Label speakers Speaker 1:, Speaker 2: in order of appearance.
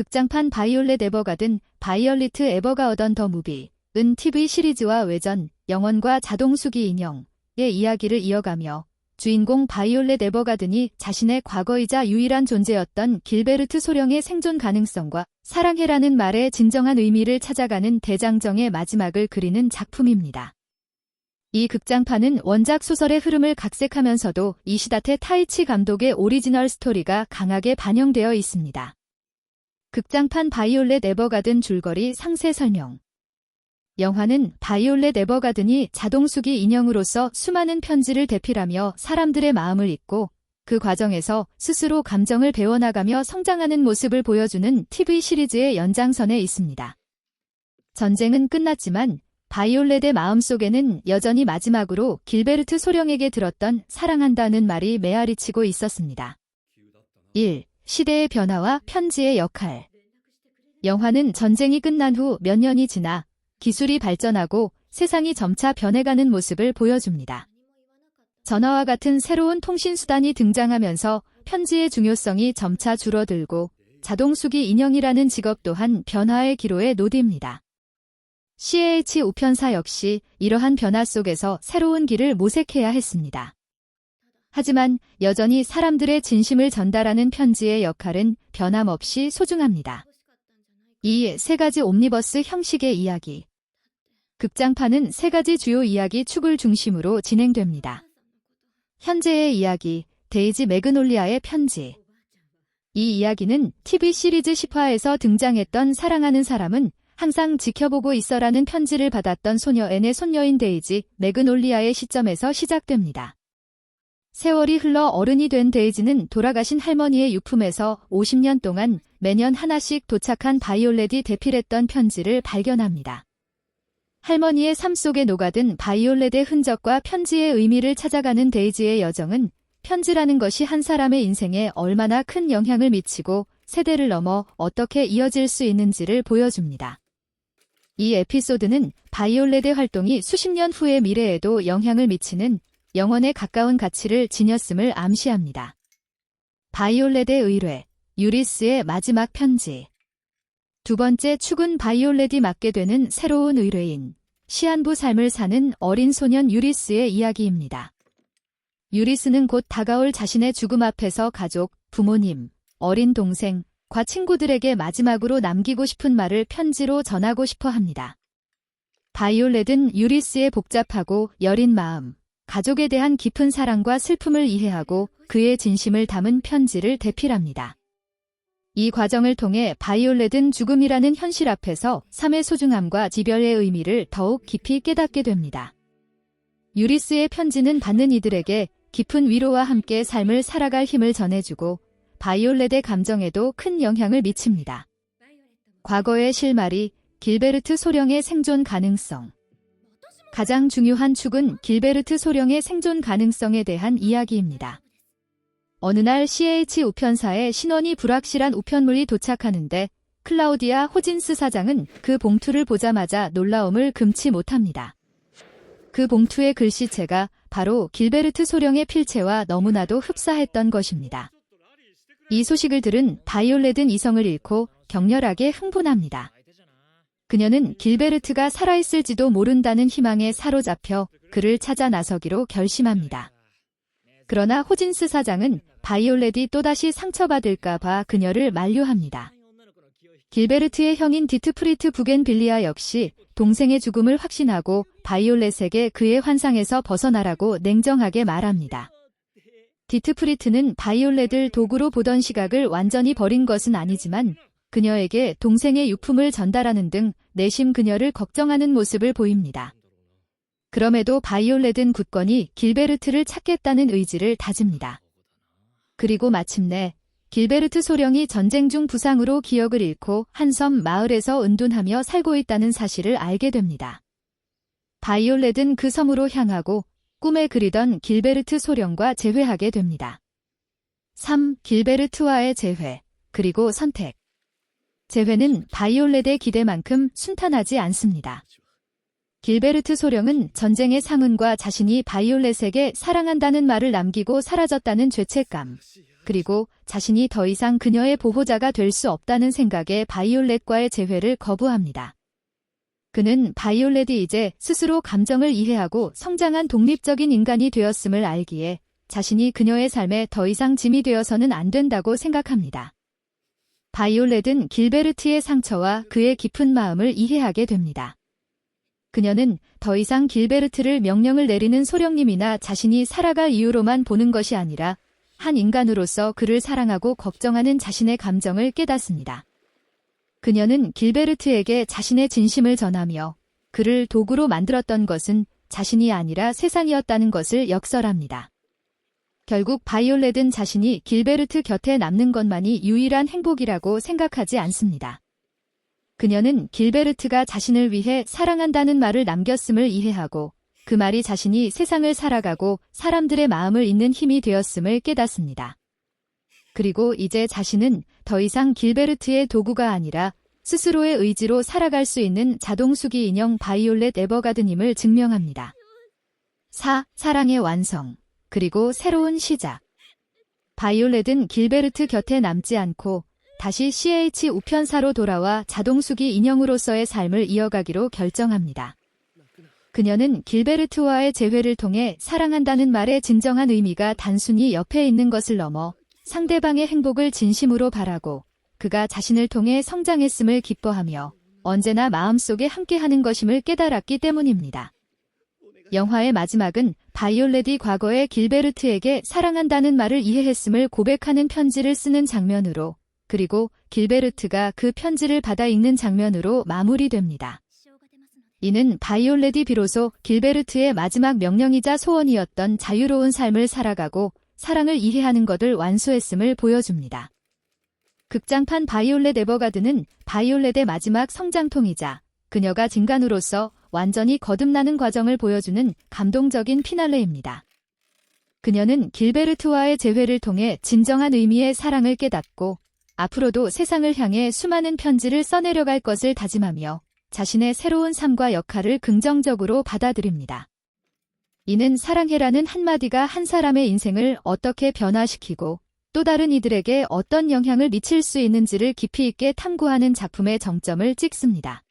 Speaker 1: 극장판 바이올렛 에버가든, 바이올리트 에버가어던 더 무비, 은 TV 시리즈와 외전, 영원과 자동수기 인형의 이야기를 이어가며 주인공 바이올렛 에버가든이 자신의 과거이자 유일한 존재였던 길베르트 소령의 생존 가능성과 사랑해라는 말의 진정한 의미를 찾아가는 대장정의 마지막을 그리는 작품입니다. 이 극장판은 원작 소설의 흐름을 각색하면서도 이시다테 타이치 감독의 오리지널 스토리가 강하게 반영되어 있습니다. 극장판 바이올렛 에버가든 줄거리 상세 설명 영화는 바이올렛 에버가든이 자동수기 인형으로서 수많은 편지를 대필하며 사람들의 마음을 읽고 그 과정에서 스스로 감정을 배워나가며 성장하는 모습을 보여주는 TV 시리즈의 연장선에 있습니다. 전쟁은 끝났지만 바이올렛의 마음속에는 여전히 마지막으로 길베르트 소령에게 들었던 사랑한다는 말이 메아리치고 있었습니다. 1. 시대의 변화와 편지의 역할 영화는 전쟁이 끝난 후 몇 년이 지나 기술이 발전하고 세상이 점차 변해가는 모습을 보여줍니다. 전화와 같은 새로운 통신수단이 등장하면서 편지의 중요성이 점차 줄어들고 자동수기 인형이라는 직업 또한 변화의 기로에 노딥니다. CH 우편사 역시 이러한 변화 속에서 새로운 길을 모색해야 했습니다. 하지만 여전히 사람들의 진심을 전달하는 편지의 역할은 변함없이 소중합니다. 이 세 가지 옴니버스 형식의 이야기. 극장판은 세 가지 주요 이야기 축을 중심으로 진행됩니다. 현재의 이야기, 데이지 매그놀리아의 편지. 이 이야기는 TV 시리즈 10화에서 등장했던 사랑하는 사람은 항상 지켜보고 있어라는 편지를 받았던 소녀 앤의 손녀인 데이지 매그놀리아의 시점에서 시작됩니다. 세월이 흘러 어른이 된 데이지는 돌아가신 할머니의 유품에서 50년 동안 매년 하나씩 도착한 바이올렛이 대필했던 편지를 발견합니다. 할머니의 삶 속에 녹아든 바이올렛의 흔적과 편지의 의미를 찾아가는 데이지의 여정은 편지라는 것이 한 사람의 인생에 얼마나 큰 영향을 미치고 세대를 넘어 어떻게 이어질 수 있는지를 보여줍니다. 이 에피소드는 바이올렛의 활동이 수십 년 후의 미래에도 영향을 미치는 영원에 가까운 가치를 지녔음을 암시합니다. 바이올렛의 의뢰, 유리스의 마지막 편지. 두 번째 축은 바이올렛이 맡게 되는 새로운 의뢰인, 시한부 삶을 사는 어린 소년 유리스의 이야기입니다. 유리스는 곧 다가올 자신의 죽음 앞에서 가족, 부모님, 어린 동생, 과 친구들에게 마지막으로 남기고 싶은 말을 편지로 전하고 싶어 합니다. 바이올렛은 유리스의 복잡하고 여린 마음, 가족에 대한 깊은 사랑과 슬픔을 이해하고 그의 진심을 담은 편지를 대필합니다. 이 과정을 통해 바이올렛은 죽음이라는 현실 앞에서 삶의 소중함과 지별의 의미를 더욱 깊이 깨닫게 됩니다. 유리스의 편지는 받는 이들에게 깊은 위로와 함께 삶을 살아갈 힘을 전해주고 바이올렛의 감정에도 큰 영향을 미칩니다. 과거의 실마리, 길베르트 소령의 생존 가능성. 가장 중요한 축은 길베르트 소령의 생존 가능성에 대한 이야기입니다. 어느 날 CH 우편사에 신원이 불확실한 우편물이 도착하는데 클라우디아 호진스 사장은 그 봉투를 보자마자 놀라움을 금치 못합니다. 그 봉투의 글씨체가 바로 길베르트 소령의 필체와 너무나도 흡사했던 것입니다. 이 소식을 들은 바이올렛은 이성을 잃고 격렬하게 흥분합니다. 그녀는 길베르트가 살아있을지도 모른다는 희망에 사로잡혀 그를 찾아 나서기로 결심합니다. 그러나 호진스 사장은 바이올렛이 또다시 상처받을까 봐 그녀를 만류합니다. 길베르트의 형인 디트프리트 부겐빌리아 역시 동생의 죽음을 확신하고 바이올렛에게 그의 환상에서 벗어나라고 냉정하게 말합니다. 디트프리트는 바이올렛을 도구로 보던 시각을 완전히 버린 것은 아니지만 그녀에게 동생의 유품을 전달하는 등 내심 그녀를 걱정하는 모습을 보입니다. 그럼에도 바이올렛은 굳건히 길베르트를 찾겠다는 의지를 다집니다. 그리고 마침내 길베르트 소령이 전쟁 중 부상으로 기억을 잃고 한 섬 마을에서 은둔하며 살고 있다는 사실을 알게 됩니다. 바이올렛은 그 섬으로 향하고 꿈에 그리던 길베르트 소령과 재회하게 됩니다. 3. 길베르트와의 재회, 그리고 선택. 재회는 바이올렛의 기대만큼 순탄하지 않습니다. 길베르트 소령은 전쟁의 상흔과 자신이 바이올렛에게 사랑한다는 말을 남기고 사라졌다는 죄책감, 그리고 자신이 더 이상 그녀의 보호자가 될 수 없다는 생각에 바이올렛과의 재회를 거부합니다. 그는 바이올렛이 이제 스스로 감정을 이해하고 성장한 독립적인 인간이 되었음을 알기에 자신이 그녀의 삶에 더 이상 짐이 되어서는 안 된다고 생각합니다. 바이올렛은 길베르트의 상처와 그의 깊은 마음을 이해하게 됩니다. 그녀는 더 이상 길베르트를 명령을 내리는 소령님이나 자신이 살아갈 이유로만 보는 것이 아니라 한 인간으로서 그를 사랑하고 걱정하는 자신의 감정을 깨닫습니다. 그녀는 길베르트에게 자신의 진심을 전하며 그를 도구로 만들었던 것은 자신이 아니라 세상이었다는 것을 역설합니다. 결국 바이올렛은 자신이 길베르트 곁에 남는 것만이 유일한 행복이라고 생각하지 않습니다. 그녀는 길베르트가 자신을 위해 사랑한다는 말을 남겼음을 이해하고 그 말이 자신이 세상을 살아가고 사람들의 마음을 잇는 힘이 되었음을 깨닫습니다. 그리고 이제 자신은 더 이상 길베르트의 도구가 아니라 스스로의 의지로 살아갈 수 있는 자동수기 인형 바이올렛 에버가드님을 증명합니다. 4. 사랑의 완성. 그리고 새로운 시작. 바이올렛은 길베르트 곁에 남지 않고 다시 CH 우편사로 돌아와 자동수기 인형으로서의 삶을 이어가기로 결정합니다. 그녀는 길베르트와의 재회를 통해 사랑한다는 말의 진정한 의미가 단순히 옆에 있는 것을 넘어 상대방의 행복을 진심으로 바라고 그가 자신을 통해 성장했음을 기뻐하며 언제나 마음속에 함께하는 것임을 깨달았기 때문입니다. 영화의 마지막은 바이올렛이 과거의 길베르트에게 사랑한다는 말을 이해했음을 고백하는 편지를 쓰는 장면으로 그리고 길베르트가 그 편지를 받아 읽는 장면으로 마무리됩니다. 이는 바이올렛이 비로소 길베르트의 마지막 명령이자 소원이었던 자유로운 삶을 살아가고 사랑을 이해하는 것을 완수했음을 보여줍니다. 극장판 바이올렛 에버가드는 바이올렛의 마지막 성장통이자 그녀가 진간으로서 완전히 거듭나는 과정을 보여주는 감동적인 피날레입니다. 그녀는 길베르트와의 재회를 통해 진정한 의미의 사랑을 깨닫고 앞으로도 세상을 향해 수많은 편지를 써내려갈 것을 다짐하며 자신의 새로운 삶과 역할을 긍정적으로 받아들입니다. 이는 사랑해라는 한마디가 한 사람의 인생을 어떻게 변화시키고 또 다른 이들에게 어떤 영향을 미칠 수 있는지를 깊이 있게 탐구하는 작품의 정점을 찍습니다.